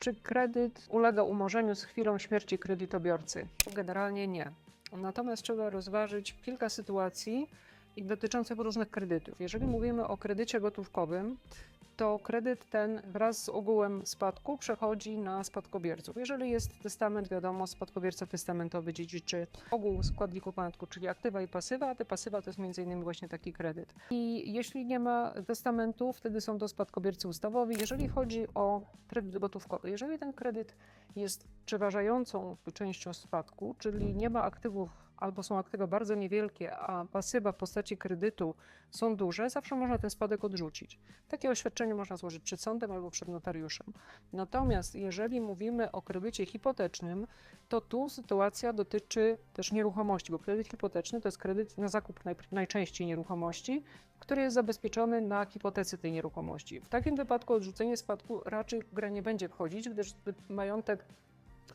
Czy kredyt ulega umorzeniu z chwilą śmierci kredytobiorcy? Generalnie nie. Natomiast trzeba rozważyć kilka sytuacji dotyczących różnych kredytów. Jeżeli mówimy o kredycie gotówkowym, to kredyt ten wraz z ogółem spadku przechodzi na spadkobierców. Jeżeli jest testament, wiadomo, spadkobierca testamentowy dziedziczy ogół składników majątku, czyli aktywa i pasywa, a te pasywa to jest m.in. właśnie taki kredyt. I jeśli nie ma testamentu, wtedy są to spadkobiercy ustawowi. Jeżeli chodzi o kredyt gotówkowy, jeżeli ten kredyt jest przeważającą częścią spadku, czyli nie ma aktywów albo są aktywa bardzo niewielkie, a pasywa w postaci kredytu są duże, zawsze można ten spadek odrzucić. Takie oświadczenie można złożyć przed sądem albo przed notariuszem. Natomiast jeżeli mówimy o kredycie hipotecznym, to tu sytuacja dotyczy też nieruchomości, bo kredyt hipoteczny to jest kredyt na zakup naj, najczęściej nieruchomości, który jest zabezpieczony na hipotece tej nieruchomości. W takim wypadku odrzucenie spadku raczej w grę nie będzie wchodzić, gdyż majątek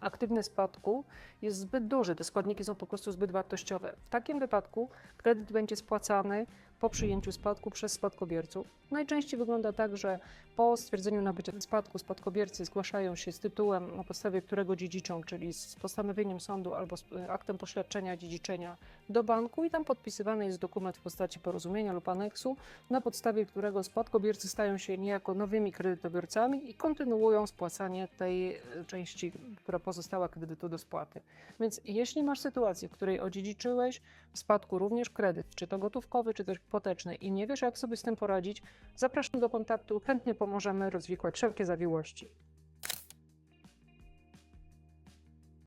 aktywny spadku jest zbyt duży, te składniki są po prostu zbyt wartościowe. W takim wypadku kredyt będzie spłacany po przyjęciu spadku przez spadkobierców. Najczęściej wygląda tak, że po stwierdzeniu nabycia spadku spadkobiercy zgłaszają się z tytułem, na podstawie którego dziedziczą, czyli z postanowieniem sądu albo z e, aktem poświadczenia dziedziczenia do banku i tam podpisywany jest dokument w postaci porozumienia lub aneksu, na podstawie którego spadkobiercy stają się niejako nowymi kredytobiorcami i kontynuują spłacanie tej e, części, która pozostała kredytu do spłaty. Więc jeśli masz sytuację, w której odziedziczyłeś w spadku również kredyt, czy to gotówkowy, czy też hipoteczny i nie wiesz, jak sobie z tym poradzić, zapraszam do kontaktu, chętnie pomożemy rozwikłać wszelkie zawiłości.